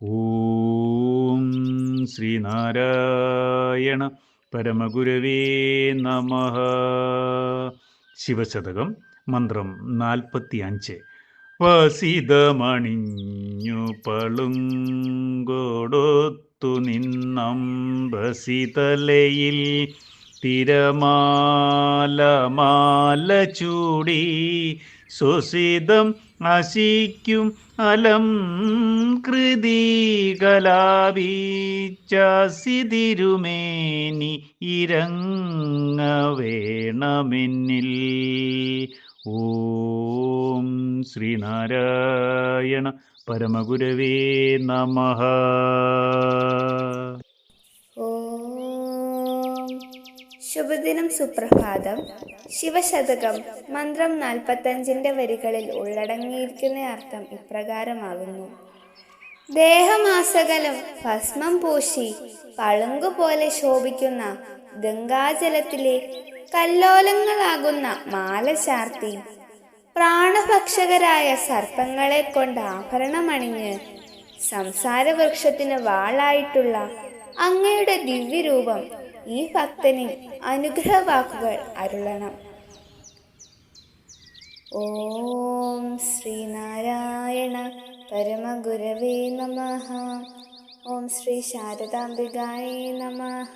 ഓം ശ്രീനാരായണ പരമഗുരവേ നമ. ശിവശതകം മന്ത്രം നാൽപ്പത്തി അഞ്ച് വസിതമണിഞ്ഞു പളുങ്കോടൊത്തു നിന്നംബസിതലയിൽ തിരമാല മാല ചൂടി സുസിതം അശിക്കും അലം കൃതി കലാപീച്ചാസിതിരുമേനി ഇരങ്ങ വേണമെന്നിൽ. ഓം ശ്രീനാരായണ പരമഗുരവേ നമഃ. ശുഭദിനം സുപ്രഭാതം. ശിവശതകം മന്ത്രം നാൽപ്പത്തഞ്ചിന്റെ വരികളിൽ ഉള്ളടങ്ങിയിരിക്കുന്ന അർത്ഥം ഇപ്രകാരമാകുന്നു. ദേഹമാസകലം ഭസ്മം പൂശി പളുങ്കുപോലെ ശോഭിക്കുന്ന ഗംഗാജലത്തിലെ കല്ലോലങ്ങളാകുന്ന മാല ചാർത്തി പ്രാണഭക്ഷകരായ സർപ്പങ്ങളെ കൊണ്ട് ആഭരണമണിഞ്ഞ് സംസാരവൃക്ഷത്തിന് വാളായിട്ടുള്ള അങ്ങയുടെ ദിവ്യരൂപം ഈ ഭക്തന് അനുഗ്രഹവാക്കുകൾ അരുളണം. ഓം ശ്രീനാരായണ പരമഗുരവേ നമ. ഓം ശ്രീ ശാരദാംബികായ നമഃ.